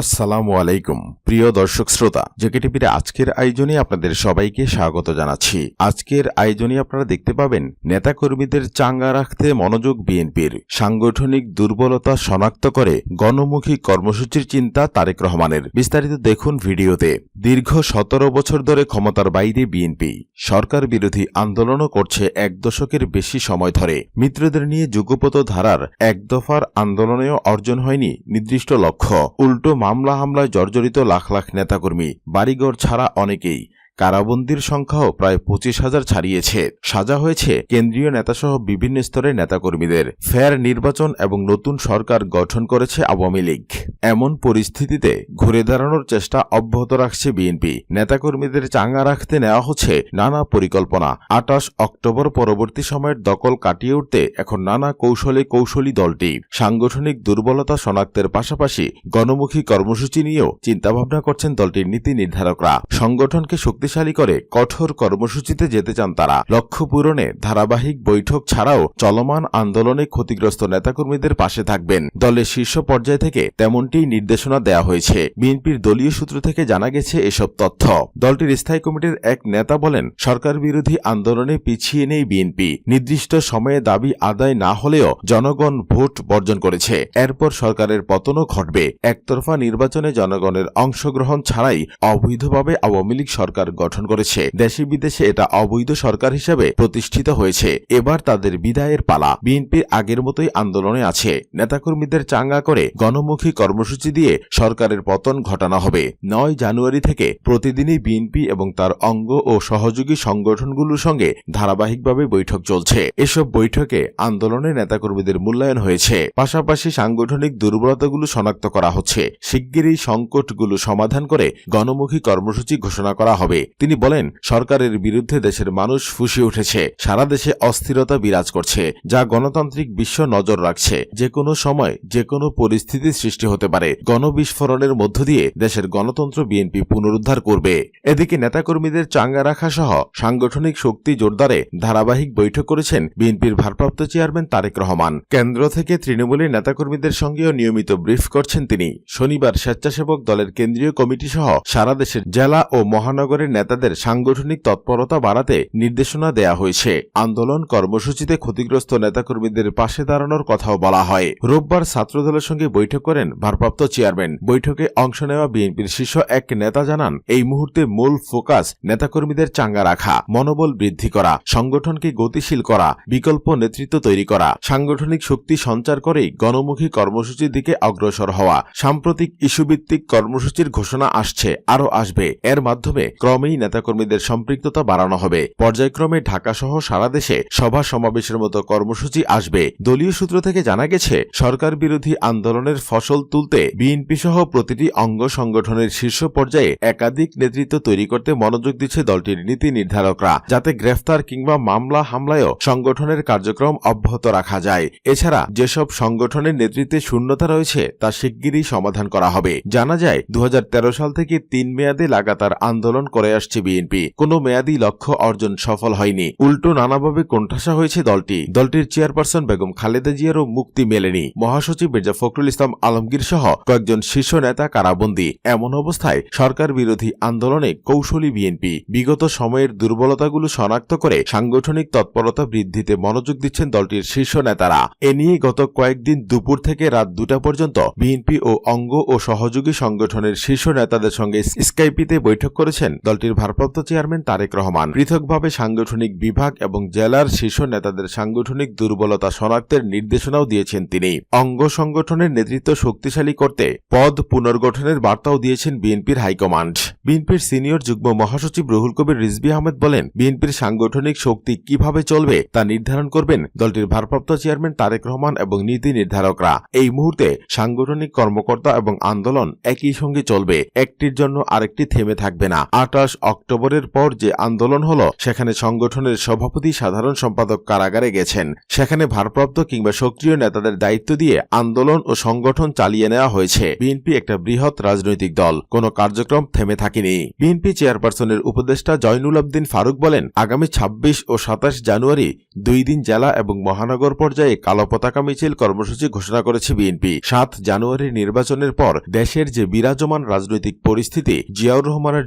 আসসালামু আলাইকুম, প্রিয় দর্শক শ্রোতা জেকে টিভির আজকের আয়োজনে আপনাদের সবাইকে স্বাগত জানাচ্ছি। আজকের আয়োজনে আপনারা দেখতে পাবেন নেতাকর্মীদের চাঙ্গা রাখতে মনোযোগ বিএনপির, সাংগঠনিক দুর্বলতা শনাক্ত করে গণমুখী কর্মসূচির চিন্তা তারেক রহমানের। বিস্তারিত দেখুন ভিডিওতে। দীর্ঘ সতেরো বছর ধরে ক্ষমতার বাইরে বিএনপি, সরকার বিরোধী আন্দোলনও করছে এক দশকের বেশি সময় ধরে। মিত্রদের নিয়ে যুগপত ধারার এক দফার আন্দোলনেও অর্জন হয়নি নির্দিষ্ট লক্ষ্য। উল্টো মামলা হামলায় জর্জরিত লাখ লাখ নেতাকর্মী বাড়িঘর ছাড়া অনেকেই। কারাবন্দির সংখ্যাও প্রায় পঁচিশ হাজার ছাড়িয়েছে। সাজা হয়েছে কেন্দ্রীয় নেতাসহ বিভিন্ন স্তরের নেতাকর্মীদের। ফেয়ার নির্বাচন এবং নতুন সরকার গঠন করেছে আওয়ামী লীগ। এমন পরিস্থিতিতে ঘুরে দাঁড়ানোর চেষ্টা অব্যাহত রাখছে বিএনপি। নেতাকর্মীদের চাঙ্গা রাখতে নেওয়া হচ্ছে নানা পরিকল্পনা। আটাশ অক্টোবর পরবর্তী সময়ের দখল কাটিয়ে উঠতে এখন নানা কৌশলে কৌশলী দলটি। সাংগঠনিক দুর্বলতা শনাক্তের পাশাপাশি গণমুখী কর্মসূচি নিয়েও চিন্তাভাবনা করছেন দলটির নীতি নির্ধারকরা। সংগঠনকে শক্তিশালী করে কঠোর কর্মসূচিতে যেতে চান তারা। লক্ষ্য পূরণে ধারাবাহিক বৈঠক ছাড়াও চলমান আন্দোলনে ক্ষতিগ্রস্ত নেতাকর্মীদের পাশে থাকবেন। দলের শীর্ষ পর্যায় থেকে তেমনটি নির্দেশনা দেওয়া হয়েছে। বিএনপির দলীয় সূত্র থেকে জানা গেছে এসব তথ্য। দলটির স্থায়ী কমিটির এক নেতা বলেন, সরকার বিরোধী আন্দোলনে পিছিয়ে নেই বিএনপি। নির্দিষ্ট সময়ে দাবি আদায় না হলেও জনগণ ভোট বর্জন করেছে। এরপর সরকারের পতনও ঘটবে। একতরফা নির্বাচনে জনগণের অংশগ্রহণ ছাড়াই অবৈধভাবে আওয়ামী লীগ সরকার গঠন করেছে। দেশে বিদেশে এটা অবৈধ সরকার হিসেবে প্রতিষ্ঠিত হয়েছে। এবার তাদের বিদায়ের পালা। বিএনপির আগের মতোই আন্দোলনে আছে। নেতাকর্মীদের চাঙ্গা করে গণমুখী কর্মসূচি দিয়ে সরকারের পতন ঘটানো হবে। নয় জানুয়ারি থেকে প্রতিদিনই বিএনপি এবং তার অঙ্গ ও সহযোগী সংগঠনগুলোর সঙ্গে ধারাবাহিকভাবে বৈঠক চলছে। এসব বৈঠকে আন্দোলনে নেতাকর্মীদের মূল্যায়ন হয়েছে। পাশাপাশি সাংগঠনিক দুর্বলতাগুলো শনাক্ত করা হচ্ছে। শিগগিরই সংকটগুলো সমাধান করে গণমুখী কর্মসূচি ঘোষণা করা হবে। তিনি বলেন, সরকারের বিরুদ্ধে দেশের মানুষ ফুসে উঠেছে, সারা দেশে অস্থিরতা বিরাজ করছে, যা গণতান্ত্রিক বিশ্ব নজর রাখছে। যে কোনো সময় যে কোনো পরিস্থিতি সৃষ্টি হতে পারে, গণবিস্ফোরণের মধ্য দিয়ে দেশের গণতন্ত্র বিএনপি পুনরুদ্ধার করবে। এদিকে নেতাকর্মীদের চাঙ্গা রাখা সহ সাংগঠনিক শক্তি জোরদারে ধারাবাহিক বৈঠক করেছেন বিএনপির ভারপ্রাপ্ত চেয়ারম্যান তারেক রহমান। কেন্দ্র থেকে তৃণমূলের নেতাকর্মীদের সঙ্গেও নিয়মিত ব্রিফ করছেন তিনি। শনিবার স্বেচ্ছাসেবক দলের কেন্দ্রীয় কমিটি সহ সারা দেশের জেলা ও মহানগরের নেতাদের সাংগঠনিক তৎপরতা বাড়াতে নির্দেশনা দেয়া হয়েছে। আন্দোলন কর্মসূচিতে ক্ষতিগ্রস্ত নেতাকর্মীদের পাশে দাঁড়ানোর কথাও বলা হয়। রোববার ছাত্রদলের সঙ্গে বৈঠক করেন ভারপ্রাপ্ত চেয়ারম্যান। বৈঠকে অংশ নেওয়া বিএনপির শীর্ষ এক নেতা জানান, এই মুহূর্তে মূল ফোকাস নেতাকর্মীদের চাঙ্গা রাখা, মনোবল বৃদ্ধি করা, সংগঠনকে গতিশীল করা, বিকল্প নেতৃত্ব তৈরি করা, সাংগঠনিক শক্তি সঞ্চার করেই গণমুখী কর্মসূচির দিকে অগ্রসর হওয়া, সাম্প্রতিক ইস্যুভিত্তিক কর্মসূচির ঘোষণা আসছে, আরও আসবে। এর মাধ্যমে ক্রমেই নেতাকর্মীদের সম্পৃক্ততা বাড়ানো হবে। পর্যায়ক্রমে ঢাকাসহ সারা দেশে সভা সমাবেশের মতো কর্মসূচি আসবে। দলীয় সূত্র থেকে জানা গেছে, সরকার বিরোধী আন্দোলনের ফসল তুলতে বিএনপি সহ প্রতিটি অঙ্গ সংগঠনের শীর্ষ পর্যায়ে একাধিক নেতৃত্ব তৈরি করতে মনোযোগ দিচ্ছে দলটির নীতি নির্ধারকরা, যাতে গ্রেফতার কিংবা মামলা হামলায়ও সংগঠনের কার্যক্রম অব্যাহত রাখা যায়। এছাড়া, যেসব সংগঠনের নেতৃত্বে শূন্যতা রয়েছে, তা শিগগিরই সমাধান করা হবে। জানা যায় দু হাজার তেরো সাল থেকে তিন মেয়াদে লাগাতার আন্দোলন করে আসছে বিএনপি। কোনো মেয়াদী লক্ষ্য অর্জন সফল হয়নি। উল্টো নানাভাবে কোণঠাসা হয়েছে দলটি। দলটির চেয়ারপারসন বেগম খালেদা জিয়ারও মুক্তি মেলেনি। মহাসচিব মির্জা ফখরুল ইসলাম আলমগীর সহ কয়েকজন শীর্ষ নেতা কারাবন্দী। এমন অবস্থায় সরকার বিরোধী আন্দোলনে কৌশলী বিএনপি। বিগত সময়ের দুর্বলতাগুলো শনাক্ত করে সাংগঠনিক তৎপরতা বৃদ্ধিতে মনোযোগ দিচ্ছেন দলটির শীর্ষ নেতারা। এ নিয়ে গত কয়েকদিন দুপুর থেকে রাত দুটা পর্যন্ত বিএনপি ও অঙ্গ ও সহযোগী সংগঠনের শীর্ষ নেতাদের সঙ্গে স্কাইপিতে বৈঠক করেছেন দলটির ভারপ্রাপ্ত চেয়ারম্যান তারেক রহমান। পৃথকভাবে সাংগঠনিক বিভাগ এবং জেলার শীর্ষ নেতাদের সাংগঠনিক দুর্বলতা শনাক্তের নির্দেশনাও দিয়েছেন তিনি। অঙ্গ সংগঠনের নেতৃত্ব শক্তিশালী করতে পদ পুনর্গঠনের বার্তাও দিয়েছেন বিএনপির হাইকমান্ড। বিএনপির সিনিয়র যুগ্ম মহাসচিব রুহুল কবির রিজবি আহমেদ বলেন, বিএনপির সাংগঠনিক শক্তি কীভাবে চলবে তা নির্ধারণ করবেন দলটির ভারপ্রাপ্ত চেয়ারম্যান তারেক রহমান এবং নীতি নির্ধারকরা। এই মুহূর্তে সাংগঠনিক কর্মকর্তা এবং আন্দোলন একই সঙ্গে চলবে, একটির জন্য আরেকটি থেমে থাকবে না। আটাশ মাস অক্টোবরের পর যে আন্দোলন হলো, সেখানে সংগঠনের সভাপতি সাধারণ সম্পাদক কারাগারে গেছেন। সেখানে ভারপ্রাপ্ত কিংবা সক্রিয় নেতাদের দায়িত্ব দিয়ে আন্দোলন ও সংগঠন চালিয়ে নেওয়া হয়েছে। বিএনপি একটা বৃহৎ রাজনৈতিক দল। কোনো কার্যক্রম থেমে থাকেনি। বিএনপি চেয়ারপারসনের উপদেষ্টা জয়নুল আবদিন ফারুক বলেন, আগামী ২৬ ও সাতাশ জানুয়ারি দুই দিন জেলা এবং মহানগর পর্যায়ে কালো পতাকা মিছিল কর্মসূচি ঘোষণা করেছে বিএনপি। সাত জানুয়ারি নির্বাচনের পর দেশের যে বিরাজমান রাজনৈতিক পরিস্থিতি, জিয়াউর রহমানের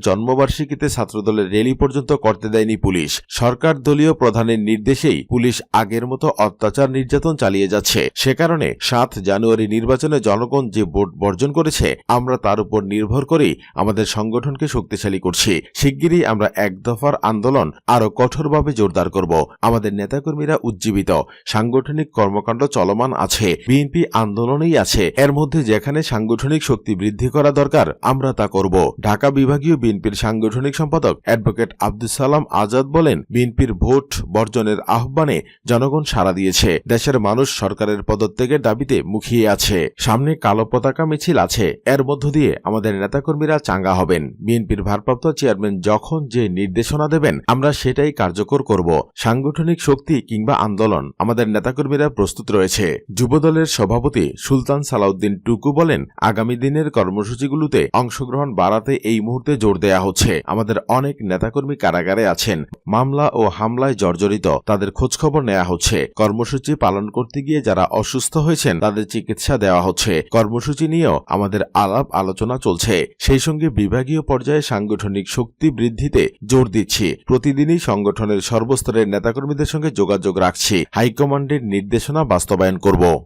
জন্মবার্ষিকীতে ছাত্রদলের র্যালি পর্যন্ত করতে দেয়নি পুলিশ। সরকার দলীয় প্রধানের নির্দেশেই পুলিশ আগের মতো অত্যাচার নির্যাতন চালিয়ে যাচ্ছে। সে কারণে সাত জানুয়ারি নির্বাচনে জনগণ যে ভোট বর্জন করেছে, আমরা তার উপর নির্ভর করেই আমাদের সংগঠনকে শক্তিশালী করছি। শিগগিরই আমরা এক দফার আন্দোলন আরও কঠোরভাবে জোরদার করব। আমাদের নেতাকর্মীরা উজ্জীবিত। সাংগঠনিক কর্মকাণ্ড চলমান আছে। বিএনপি আন্দোলনেই আছে। এর মধ্যে যেখানে সাংগঠনিক শক্তি বৃদ্ধি করা দরকার, আমরা তা করব। ঢাকা বিভাগীয় বিএনপির সাংগঠনিক সম্পাদক অ্যাডভোকেট আব্দুল সালাম আজাদ বলেন, বিএনপির ভোট বর্জনের আহ্বানে জনগণ সাড়া দিয়েছে। দেশের মানুষ সরকারের পদত্যাগের দাবিতে মুখিয়ে আছে। সামনে কালো পতাকা মিছিল আছে। এর মধ্য দিয়ে আমাদের নেতাকর্মীরা চাঙ্গা হবেন। বিএনপির ভারপ্রাপ্ত চেয়ারম্যান যখন যে নির্দেশনা দেবেন, আমরা সেটাই কার্যকর করব। সাংগঠনিক শক্তি কিংবা আন্দোলন, আমাদের নেতাকর্মীরা প্রস্তুত রয়েছে। যুবদলের সভাপতি সুলতান সালাউদ্দিন টুকু বলেন, আগামী দিনের কর্মসূচিগুলোতে অংশগ্রহণ বাড়াতে এই মুহূর্তে জোর দেয়া হচ্ছে। আমাদের অনেক নেতাকর্মী কারাগারে আছেন। মামলা ও হামলায় জর্জরিত। তাদের খোঁজখবর নেওয়া হচ্ছে। কর্মসূচি পালন করতে গিয়ে যারা অসুস্থ হয়েছেন, তাদের চিকিৎসা দেওয়া হচ্ছে। কর্মসূচি নিয়েও আমাদের আলাপ আলোচনা চলছে। সেই সঙ্গে বিভাগীয় পর্যায়ে সাংগঠনিক শক্তি বৃদ্ধিতে জোর দিচ্ছি। প্রতিদিনই সংগঠনের সর্বস্তরের নেতাকর্মীদের সঙ্গে যোগাযোগ রাখছি। হাইকমান্ডের নির্দেশনা বাস্তবায়ন করব।